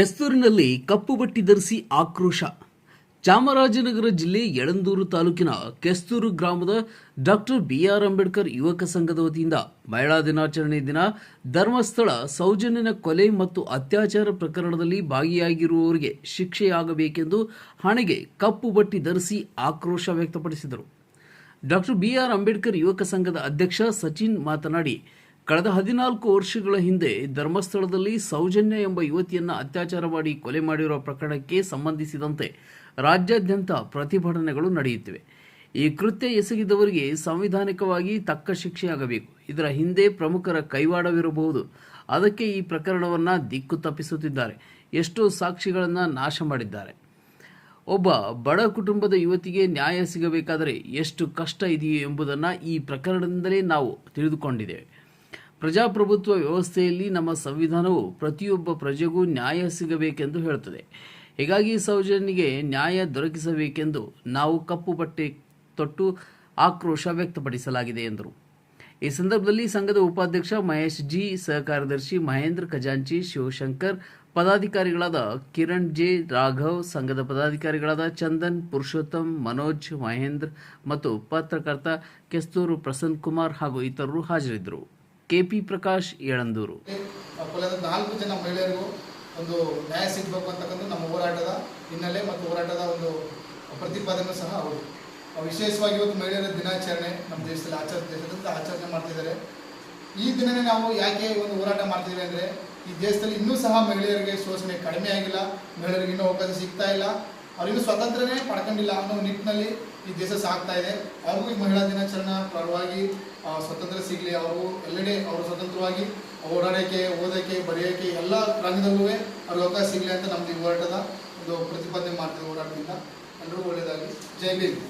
ಕೆಸ್ತೂರಿನಲ್ಲಿ ಕಪ್ಪು ಬಟ್ಟಿ ಧರಿಸಿ ಆಕ್ರೋಶ. ಚಾಮರಾಜನಗರ ಜಿಲ್ಲೆ ಯಳಂದೂರು ತಾಲೂಕಿನ ಕೆಸ್ತೂರು ಗ್ರಾಮದ ಡಾಕ್ಟರ್ ಬಿ ಆರ್ ಅಂಬೇಡ್ಕರ್ ಯುವಕ ಸಂಘದ ವತಿಯಿಂದ ಮಹಿಳಾ ದಿನಾಚರಣೆ ದಿನ ಧರ್ಮಸ್ಥಳ ಸೌಜನ್ಯನ ಕೊಲೆ ಮತ್ತು ಅತ್ಯಾಚಾರ ಪ್ರಕರಣದಲ್ಲಿ ಭಾಗಿಯಾಗಿರುವವರಿಗೆ ಶಿಕ್ಷೆಯಾಗಬೇಕೆಂದು ಹಣೆಗೆ ಕಪ್ಪು ಬಟ್ಟಿ ಧರಿಸಿ ಆಕ್ರೋಶ ವ್ಯಕ್ತಪಡಿಸಿದರು. ಡಾಕ್ಟರ್ ಬಿ ಆರ್ ಅಂಬೇಡ್ಕರ್ ಯುವಕ ಸಂಘದ ಅಧ್ಯಕ್ಷ ಸಚಿನ್ ಮಾತನಾಡಿ ಕಳೆದ ಹದಿನಾಲ್ಕು ವರ್ಷಗಳ ಹಿಂದೆ ಧರ್ಮಸ್ಥಳದಲ್ಲಿ ಸೌಜನ್ಯ ಎಂಬ ಯುವತಿಯನ್ನು ಅತ್ಯಾಚಾರ ಮಾಡಿ ಕೊಲೆ ಮಾಡಿರುವ ಪ್ರಕರಣಕ್ಕೆ ಸಂಬಂಧಿಸಿದಂತೆ ರಾಜ್ಯಾದ್ಯಂತ ಪ್ರತಿಭಟನೆಗಳು ನಡೆಯುತ್ತಿವೆ. ಈ ಕೃತ್ಯ ಎಸಗಿದವರಿಗೆ ಸಂವಿಧಾನಿಕವಾಗಿ ತಕ್ಕ ಶಿಕ್ಷೆಯಾಗಬೇಕು. ಇದರ ಹಿಂದೆ ಪ್ರಮುಖರ ಕೈವಾಡವಿರಬಹುದು. ಅದಕ್ಕೆ ಈ ಪ್ರಕರಣವನ್ನು ದಿಕ್ಕು ತಪ್ಪಿಸುತ್ತಿದ್ದಾರೆ. ಎಷ್ಟೋ ಸಾಕ್ಷಿಗಳನ್ನು ನಾಶ ಮಾಡಿದ್ದಾರೆ. ಒಬ್ಬ ಬಡ ಕುಟುಂಬದ ಯುವತಿಗೆ ನ್ಯಾಯ ಸಿಗಬೇಕಾದರೆ ಎಷ್ಟು ಕಷ್ಟ ಇದೆಯೋ ಎಂಬುದನ್ನು ಈ ಪ್ರಕರಣದಿಂದಲೇ ನಾವು ತಿಳಿದುಕೊಂಡಿದ್ದೇವೆ. ಪ್ರಜಾಪ್ರಭುತ್ವ ವ್ಯವಸ್ಥೆಯಲ್ಲಿ ನಮ್ಮ ಸಂವಿಧಾನವು ಪ್ರತಿಯೊಬ್ಬ ಪ್ರಜೆಗೂ ನ್ಯಾಯ ಸಿಗಬೇಕೆಂದು ಹೇಳುತ್ತದೆ. ಹೀಗಾಗಿ ಸೌಜನ್ಯನಿಗೆ ನ್ಯಾಯ ದೊರಕಿಸಬೇಕೆಂದು ನಾವು ಕಪ್ಪು ಬಟ್ಟೆ ತೊಟ್ಟು ಆಕ್ರೋಶ ವ್ಯಕ್ತಪಡಿಸಲಾಗಿದೆ ಎಂದರು. ಈ ಸಂದರ್ಭದಲ್ಲಿ ಸಂಘದ ಉಪಾಧ್ಯಕ್ಷ ಮಹೇಶ್ ಜಿ, ಸಹಕಾರ್ಯದರ್ಶಿ ಮಹೇಂದ್ರ ಖಜಾಂಚಿ, ಶಿವಶಂಕರ್, ಪದಾಧಿಕಾರಿಗಳಾದ ಕಿರಣ್ ಜೆ, ರಾಘವ್, ಸಂಘದ ಪದಾಧಿಕಾರಿಗಳಾದ ಚಂದನ್, ಪುರುಷೋತ್ತಮ್, ಮನೋಜ್, ಮಹೇಂದ್ರ ಮತ್ತು ಪತ್ರಕರ್ತ ಕೆಸ್ತೂರು ಪ್ರಸನ್ನ ಕುಮಾರ್ ಹಾಗೂ ಇತರರು ಹಾಜರಿದ್ದರು. ಕೆಪಿ ಪ್ರಕಾಶ್ ಯಳಂದೂರು ಕೊಲೆದ ನಾಲ್ಕು ಜನ ಮಹಿಳೆಯರಿಗೂ ಒಂದು ನ್ಯಾಯ ಸಿಗಬೇಕು ಅಂತಕ್ಕಂಥ ನಮ್ಮ ಹೋರಾಟದ ಹಿನ್ನೆಲೆ ಮತ್ತು ಹೋರಾಟದ ಒಂದು ಪ್ರತಿಪಾದನೆ ಸಹ ಹೌದು. ವಿಶೇಷವಾಗಿ ಇವತ್ತು ಮಹಿಳೆಯರ ದಿನಾಚರಣೆ ನಮ್ಮ ದೇಶದಲ್ಲಿ ಆಚರ ದೇಶದಿಂದ ಆಚರಣೆ ಮಾಡ್ತಿದ್ದಾರೆ. ಈ ದಿನನೇ ನಾವು ಯಾಕೆ ಒಂದು ಹೋರಾಟ ಮಾಡ್ತಿದ್ದೀವಿ ಅಂದರೆ ಈ ದೇಶದಲ್ಲಿ ಇನ್ನೂ ಸಹ ಮಹಿಳೆಯರಿಗೆ ಶೋಷಣೆ ಕಡಿಮೆ ಆಗಿಲ್ಲ, ಮಹಿಳೆಯರಿಗೆ ಇನ್ನೂ ಅವಕಾಶ ಸಿಗ್ತಾ ಇಲ್ಲ. ಅವ್ರಿನ್ನೂ ಸ್ವತಂತ್ರನೇ ಪಡ್ಕೊಂಡಿಲ್ಲ ಅನ್ನೋ ನಿಟ್ಟಿನಲ್ಲಿ ಈ ದೇಶ ಸಾಗ್ತಾ ಇದೆ. ಅವ್ರಿಗೂ ಈ ಮಹಿಳಾ ದಿನಾಚರಣೆ ಪರವಾಗಿ ಸ್ವತಂತ್ರ ಸಿಗಲಿ. ಅವರು ಎಲ್ಲೆಡೆ ಅವರು ಸ್ವತಂತ್ರವಾಗಿ ಓಡಾಡೋಕ್ಕೆ ಓದೋಕ್ಕೆ ಬರೆಯೋಕ್ಕೆ ಎಲ್ಲ ರಂಗದಲ್ಲೂ ಅವ್ರಿಗೆ ಅವಕಾಶ ಸಿಗಲಿ ಅಂತ ನಮ್ಮದು ಈ ಹೋರಾಟದ ಒಂದು ಪ್ರತಿಪಾದನೆ ಮಾಡ್ತೀವಿ ಹೋರಾಟದಿಂದ ಎಲ್ಲರೂ ಒಳ್ಳೆಯದಾಗಲಿ. ಜೈ ಭೀಮ್.